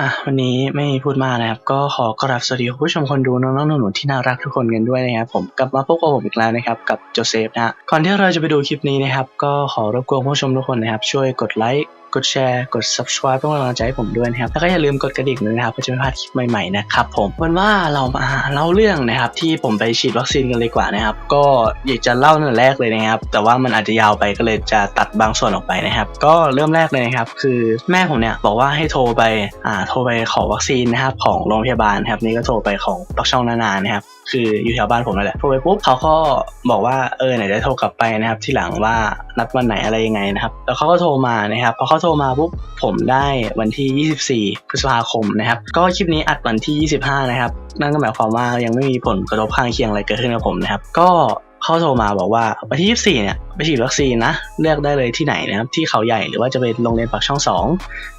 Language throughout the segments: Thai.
อะวันนี้ไม่พูดมากนะครับ ก็ขอกราบสวัสดีผู้ชมคนดูน้องๆหนูๆที่น่ารักทุกคนกันด้วยนะครับผมกลับมาพบกับผมอีกแล้วนะครับกับโจเซฟนะก่อนที่เราจะไปดูคลิปนี้นะครับ ก็ขอรบกวนผู้ชมทุกคนนะครับ ช่วยกดไลค์ กดแชร์ กด subscribe เพื่อเป็นกำลังใจให้ผมด้วยนะครับ แล้วก็อย่าลืมกดกระดิ่งด้วยนะครับเพื่อจะไม่พลาดคลิปใหม่ๆนะครับผมวันว่าเรามาเล่าเรื่องนะครับที่ผมไปฉีดวัคซีนกันเลยกว่านะครับ ก็อยากจะเล่าตั้งแต่แรกเลยนะครับ แต่ว่ามันอาจจะยาวไปก็เลยจะตัดบางส่วนออกไปนะครับ ก็เริ่มแรกเลยนะครับ คือแม่ผมเนี่ยบอกว่าให้โทรไปอ่าโทรไปขอวัคซีนนะครับของโรงพยาบาลนะครับนี่ก็โทรไปของปักช่องนานานะครับ คืออยู่แถวบ้านผมนั่นแหละโทรไปปุ๊บเขาก็บอกว่าเออไหนจะโทรกลับไปนะครับที่หลังว่านัดวันไหนอะไรยังไงนะครับ แล้วเขาก็โทรมานะครับพอเขาโทรมาปุ๊บผมได้วันที่ 24 พฤษภาคมนะครับ ก็คลิปนี้อัดวันที่ 25 นะครับ นั่นก็หมายความว่ายังไม่มีผลกระทบข้างเคียงอะไรเกิดขึ้นกับผมนะครับ ก็เขาโทรมาบอกว่าวันที่ 24 เนี่ยไปฉีดวัคซีนนะ เลือกได้เลยที่ไหนนะครับ ที่เขาใหญ่หรือว่าจะเป็นโรงเรียนปากช่องสอง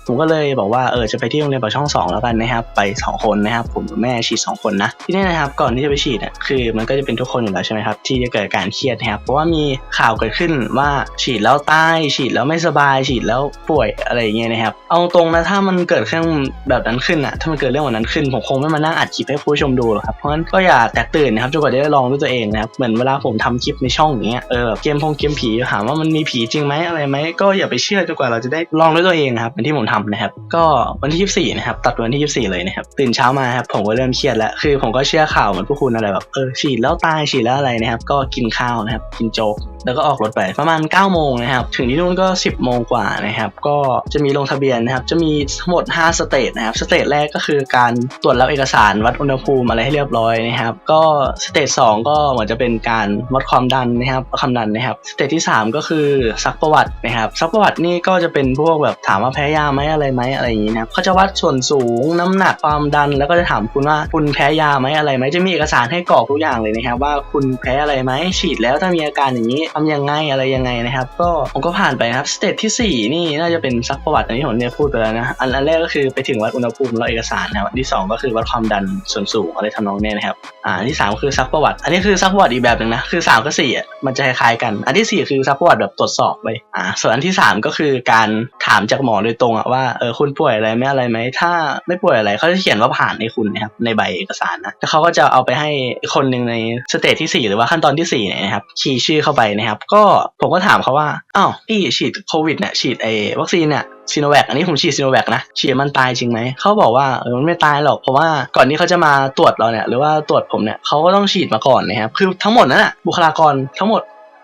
ผมก็เลยบอกว่าเออจะไปที่โรงเรียนปากช่องสองแล้วกันนะครับไปสองคนนะครับผมกับแม่ฉีดสองคนนะที่นี่นะครับก่อนที่จะไปฉีดอะคือมันก็จะเป็นทุกคนอยู่แล้วใช่ไหมครับที่จะเกิดการเครียดนะครับเพราะว่ามีข่าวเกิดขึ้นว่าฉีดแล้วตายฉีดแล้วไม่สบายฉีดแล้วป่วยอะไรอย่างเงี้ยนะครับเอาตรงนะถ้ามันเกิดเรื่องแบบนั้นขึ้นอะถ้ามันเกิดเรื่องแบบนั้นขึ้นผมคงไม่มานั่งอัดคลิปให้ผู้ชมดูหรอกครับเพราะฉะนั้นก็อย่าแตกตื่นนะครับจนกว่าจะได้ลองด้วยตัวเองนะครับเหมือนเวลาผมทำคลิปในช่องอย่างเงี้ยเออแบบเกมพงเกมผีถามว่ามันมีผีจริงไหมอะไรไหมก็อย่าไปเชื่อจนกว่าเราจะได้ลองด้วยตัวเองครับเหมือนที่ผมทำนะครับ ก็วันที่ 24 นะครับ ตัดวันที่ 24 เลยนะครับ ตื่นเช้ามาครับผมก็เริ่มเครียดแล้ว คือผมก็เชื่อข่าวเหมือนพวกคุณอะไรแบบเออฉีดแล้วตายฉีดแล้วอะไรนะครับ ก็กินข้าวนะครับ กินโจ๊กแล้วก็ออกรถไปประมาณ 9 โมงนะครับ ถึงที่นู่นก็ 10 โมงกว่านะครับ ก็จะมีลงทะเบียนนะครับ จะมีทั้งหมด 5 สเตจนะครับ สเตจแรกก็คือการตรวจรับเอกสารวัดอุณหภูมิอะไรให้เรียบร้อยนะครับ ก็สเตจ2ก็เหมือนจะเป็นการวัดความดันนะครับความดันนะครับ สเตจที่ 3 ก็คือซักประวัตินะครับ ซักประวัตินี่ก็จะเป็นพวกแบบถามว่าแพ้ยาไหมอะไรไหมอะไรอย่างนี้นะครับเขาจะวัดส่วนสูงน้ำหนักความดัน แล้วก็จะถามคุณว่าคุณแพ้ยาไหมอะไรไหมจะมีเอกสารให้กรอกทุกอย่างเลยนะครับ ว่าคุณแพ้อะไรไหมฉีดแล้วถ้ามีอาการอย่างนี้ทำยังไงอะไรยังไงนะครับ ก็ผมก็ผ่านไปครับสเตจที่ 4 นี่น่าจะเป็นซักประวัติอันนี้ผมเนี่ยพูดไปแล้วนะอันอันแรกก็คือไปถึงวัดอุณหภูมิแล้วเอกสารนะครับอันที่สองก็คือวัดความดันส่วนสูงอะไรทำนองนี้นะครับอ่าอันที่สามคือซักประวัติ อันนี้คือซักประวัติอีกแบบหนึ่งนะคือสามกับสี่อะมันจะคล้ายๆกัน อันที่สี่คือซักประวัติแบบตรวจสอบไปอ่าส่วนอันที่สามก็คือการถามจากหมอโดยตรงอะว่าเออคุณป่วยอะไรไหมอะไรไหมถ้าไม่ป่วยอะไรเขาจะเขียนว่าผ่านให้คุณนะครับในใบเอกสารนะแล้วเขาก็จะเอาไปให้คนหนึ่งในสเตจที่สี่หรือว่าขั้นตอนที่สี่เนี่ยนะครับคีย์ชื่อเข้าไปนะครับ ก็ผมก็ถามเขาว่าอ้าวพี่ฉีดโควิดเนี่ยฉีดไอ้วัคซีนเนี่ยซีโนแวคอันนี้ผมฉีดซีโนแวคนะฉีดมันตายจริงไหมเขาบอกว่าเออมันไม่ตายหรอกเพราะว่าก่อนที่เขาจะมาตรวจเราเนี่ยหรือว่าตรวจผมเนี่ยเขาก็ต้องฉีดมาก่อนนะครับคือทั้งหมดนั้นอะบุคลากรทั้งหมด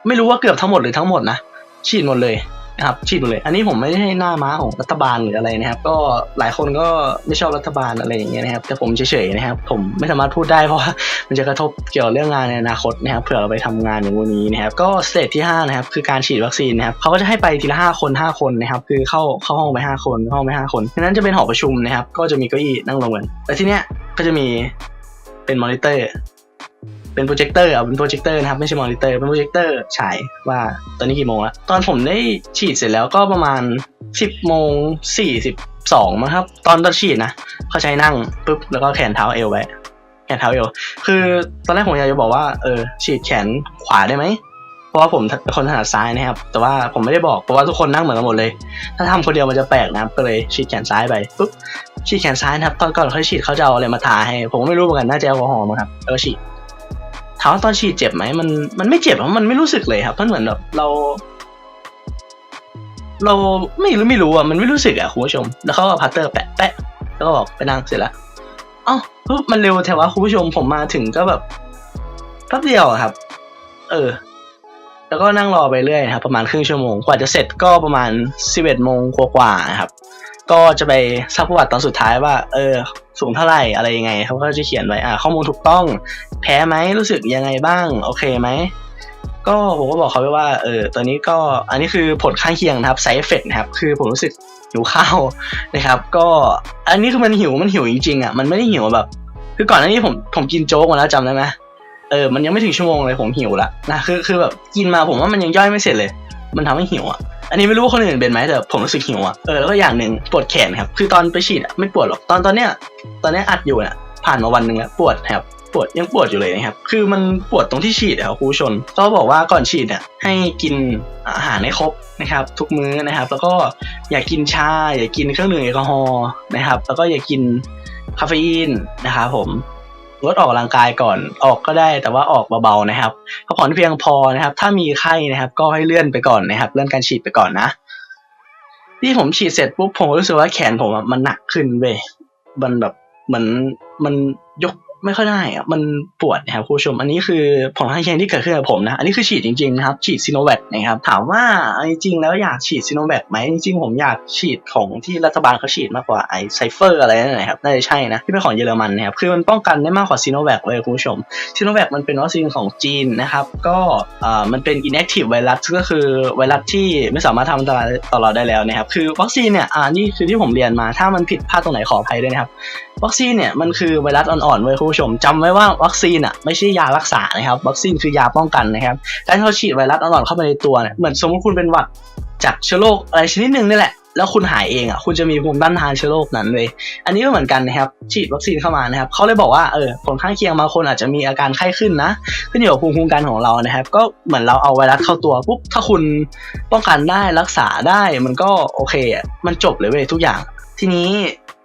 ไม่รู้ว่าเกือบทั้งหมดหรือทั้งหมดนะฉีดหมดเลย นะครับฉีดหมดเลย อันนี้ผมไม่ได้ให้หน้าม้าของรัฐบาลหรืออะไรนะครับ ก็หลายคนก็ไม่ชอบรัฐบาลอะไรอย่างเงี้ยนะครับ แต่ผมเฉยๆนะครับ ผมไม่สามารถพูดได้เพราะว่ามันจะกระทบเกี่ยวกับเรื่องงานในอนาคตนะครับ เผื่อเราไปทำงานอย่างวันนี้นะครับ ก็สเตจที่5นะครับ คือการฉีดวัคซีนนะครับเขาก็จะให้ไปทีละ5คน 5 คนนะครับ คือเข้าเข้าห้องไป 5 คนห้องไป5คนดังนั้นจะเป็นหอประชุมนะครับ ก็จะมีเก้าอี้นั่งลงกันแต่ที่เนี้ยก็จะมีเป็นมอนิเตอร์ เป็นโปรเจคเตอร์เอะเป็นโปรเจคเตอร์นะครับไม่ใช่มอนิเตอร์เป็นโปรเจคเตอร์ฉายว่าตอนนี้กี่โมงแล้วตอนผมได้ฉีดเสร็จแล้วก็ประมาณ 10โมง42มั้งครับ ตอนตอนฉีดนะเขาใช้นั่งปุ๊บแล้วก็แขนเท้าเอวไว้แขนเท้าเอวคือตอนแรกผมอยากจะบอกว่าเออฉีดแขนขวาได้ไหมเพราะว่าผมเป็นคนถนัดซ้ายนะครับ แต่ว่าผมไม่ได้บอกเพราะว่าทุกคนนั่งเหมือนกันหมดเลย ถ้าทำคนเดียวมันจะแปลกนะครับก็เลยฉีดแขนซ้ายไปปุ๊บฉีดแขนซ้ายนะครับตอนก่อนเขาฉีดเขาจะเอาอะไรมาทาให้ ผมก็ไม่รู้เหมือนกันน่าจะแอลกอฮอล์มั้งครับแล้วก็ฉีด ถามว่าตอนฉีดเจ็บไหมมันมันไม่เจ็บเพราะมันไม่รู้สึกเลยครับมันเหมือนแบบเรา เราไม่รู้ไม่รู้อะมันไม่รู้สึกอะคุณผู้ชม แล้วเขาก็พัตเตอร์แปะแปะแล้วก็บอกไปนั่งเสร็จแล้วอ้าปุ๊บมันเร็วแถวว่าคุณผู้ชมผมมาถึงก็แบบแป๊บเดียวครับ เออ แล้วก็นั่งรอไปเรื่อยครับ ประมาณครึ่งชั่วโมงกว่าจะเสร็จก็ประมาณสิบเอ็ดโมงกว่าๆครับ ก็จะไปซักประวัติตอนสุดท้ายว่า เออ สูงเท่าไหร่อะไรยังไงเขาก็จะเขียนไว้อ่าข้อมูลถูกต้อง แพ้ไหมรู้สึกยังไงบ้าง โอเคไหมก็ผมก็บอกเขาไปว่าเออตอนนี้ก็อันนี้คือผลข้างเคียงนะครับ side effect นะครับคือผมรู้สึกหิวข้าวนะครับ ก็อันนี้คือมันหิวมันหิวจริงๆอะมันไม่ได้หิวแบบ คือก่อนหน้านี้ผมผมกินโจ๊กมาแล้วจำได้ไหมเออมันยังไม่ถึงชั่วโมงเลยผมหิวละนะคือคือแบบกินมาผมว่ามันยังย่อยไม่เสร็จเลย มันทำให้หิวอะอันนี้ไม่รู้ว่าคนอื่นเป็นไหมแต่ผมรู้สึกหิวอะเออแล้วก็อย่างหนึ่งปวดแขนครับ คือตอนไปฉีดไม่ปวดหรอกตอนตอนเนี้ยตอนเนี้ยอัดอยู่เนี่ยผ่านมาวันหนึ่งแล้วปวดครับปวดยังปวดอยู่เลยนะครับ คือมันปวดตรงที่ฉีดครับคุณผู้ชมก็บอกว่าก่อนฉีดเนี่ยให้กินอาหารให้ครบนะครับ ทุกมื้อนะครับ แล้วก็อย่ากินชาอย่ากินเครื่องดื่มแอลกอฮอล์นะครับ แล้วก็อย่ากินคาเฟอีนนะครับผม งดออกกำลังกายก่อนออกก็ได้แต่ว่าออกเบาๆนะครับพักผ่อนเพียงพอนะครับ ถ้ามีไข้นะครับ ก็ให้เลื่อนไปก่อนนะครับ เลื่อนการฉีดไปก่อนนะ ที่ผมฉีดเสร็จปุ๊บผมรู้สึกว่าแขนผมอะมันหนักขึ้นเว้ยมันแบบเหมือนมันยก ไม่ค่อยได้อะมันปวดนะครับคุณผู้ชม อันนี้คือผลข้างเคียงที่เกิดขึ้นกับผมนะ อันนี้คือฉีดจริงๆนะครับ ฉีดซีโนแวคนะครับ ถามว่าจริงๆแล้วอยากฉีดซีโนแวคไหมจริงๆผมอยากฉีดของที่รัฐบาลเขาฉีดมากกว่าไอไซเฟอร์อะไรนั่นแหละครับน่าจะใช่นะ ที่เป็นของเยอรมันนะครับ คือมันป้องกันได้มากกว่าซีโนแวคเลยคุณผู้ชม ซีโนแวคมันเป็นวัคซีนของจีนนะครับ ก็อ่ามันเป็น inactive ไวรัสก็คือไวรัสที่ไม่สามารถทำอันตรายต่อเราได้แล้วนะครับ คือวัคซีนเนี่ยอ่านี่คือที่ผมเรียนมา ถ้ามันผิดพลาดตรงไหนขออภัยด้วยนะครับ วัคซีนเนี่ยมันคือไวรัสอ่อนๆเว้ยคุณผู้ชมจำไว้ว่าวัคซีนอะไม่ใช่ยารักษานะครับ วัคซีนคือยาป้องกันนะครับการที่เราฉีดไวรัสอ่อนๆเข้าไปในตัวเนี่ยเหมือนสมมติคุณเป็นหวัดจากเชื้อโรคอะไรชนิดหนึ่งนี่แหละแล้วคุณหายเองอะคุณจะมีภูมิต้านทานเชื้อโรคนั้นเลย อันนี้ก็เหมือนกันนะครับฉีดวัคซีนเข้ามานะครับเขาเลยบอกว่าเออผลข้างเคียงบางคนอาจจะมีอาการไข้ขึ้นนะขึ้นอยู่กับภูมิคุ้มกันของเรานะครับ ก็เหมือนเราเอาไวรัสเข้าตัวปุ๊บถ้าคุณป้องกันได้รักษาได้มันก็โอเคอะมันจบเลยเว้ยทุกอย่าง ทีนี้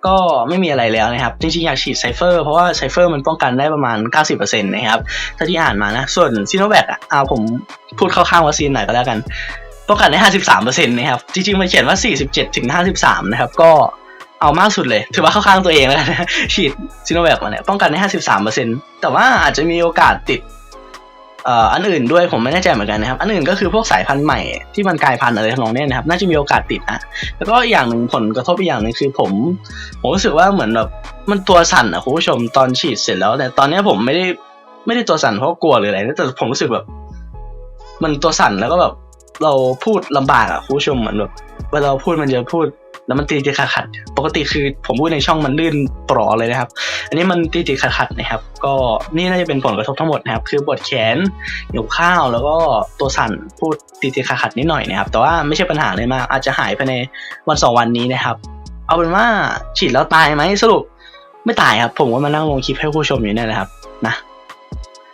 ก็ไม่มีอะไรแล้วนะครับ จริงๆ อยากฉีดไซเฟอร์เพราะว่าไซเฟอร์มันป้องกันได้ประมาณ 90%นะครับถ้าที่อ่านมานะ ส่วนซีโนแวคอะอ่าผมพูดเข้าข้างวัคซีนหน่อยก็แล้วกัน ป้องกันได้ 53%นะครับ จริงๆ มันเขียนว่า 47ถึง53 นะครับ ก็เอามากสุดเลย ถือว่าเข้าข้างตัวเองแล้วนนะฉีดซีโนแวคมาเนี่ยป้องกันได้ 53%แต่ว่าอาจจะมีโอกาสติด เอ่ออันอื่นด้วยผมไม่แน่ใจเหมือนกันนะครับ อันอื่นก็คือพวกสายพันธุ์ใหม่ที่มันกลายพันธุ์อะไรทำนองเนี้ยนะครับ น่าจะมีโอกาสติดนะแล้วก็อย่างหนึ่งผลกระทบอีกอย่างหนึ่งคือผมผมรู้สึกว่าเหมือนแบบมันตัวสั่นอะคุณผู้ชมตอนฉีดเสร็จแล้ว แต่ตอนนี้ผมไม่ได้ไม่ได้ตัวสั่นเพราะกลัวหรืออะไรนะแต่ผมรู้สึกแบบ มันตัวสั่นแล้วก็แบบเราพูดลำบากอะคุณผู้ชมเหมือนแบบเวลาเราพูดมันจะพูด แล้วมันตีติดขัดขัดปกติคือผมพูดในช่องมันลื่นปลอเลยนะครับ อันนี้มันตีติดขัดขัดนะครับ ก็นี่น่าจะเป็นผลกระทบทั้งหมดนะครับ คือปวดแขนหิวข้าวแล้วก็ตัวสั่นพูดตีติดขัดขัดนิดหน่อยนะครับ แต่ว่าไม่ใช่ปัญหาเลยมาก อาจจะหายภายในวันสองวันนี้นะครับ เอาเป็นว่าฉีดแล้วตายไหมสรุปไม่ตายครับ ผมก็มานั่งลงคลิปให้ผู้ชมอยู่เนี่ยแหละครับนะ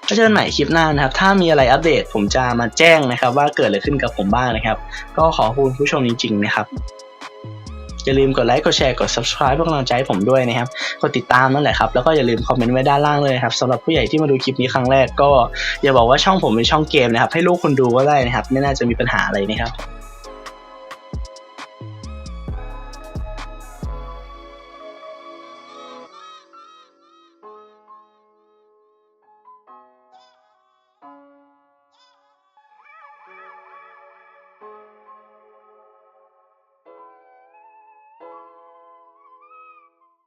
ก็เจอกันใหม่คลิปหน้านะครับ ถ้ามีอะไรอัปเดตผมจะมาแจ้งนะครับ ว่าเกิดอะไรขึ้นกับผมบ้างนะครับ ก็ขอขอบคุณผู้ชมจริงๆนะครับ อย่าลืมกดไลค์กดแชร์กด subscribe เพื่อกำลังใจให้ผมด้วยนะครับกดติดตามนั่นแหละครับแล้วก็อย่าลืมคอมเมนต์ไว้ด้านล่างเลยครับสำหรับผู้ใหญ่ที่มาดูคลิปนี้ครั้งแรกก็อย่าบอกว่าช่องผมเป็นช่องเกมนะครับให้ลูกคุณดูก็ได้นะครับไม่น่าจะมีปัญหาอะไรนะครับ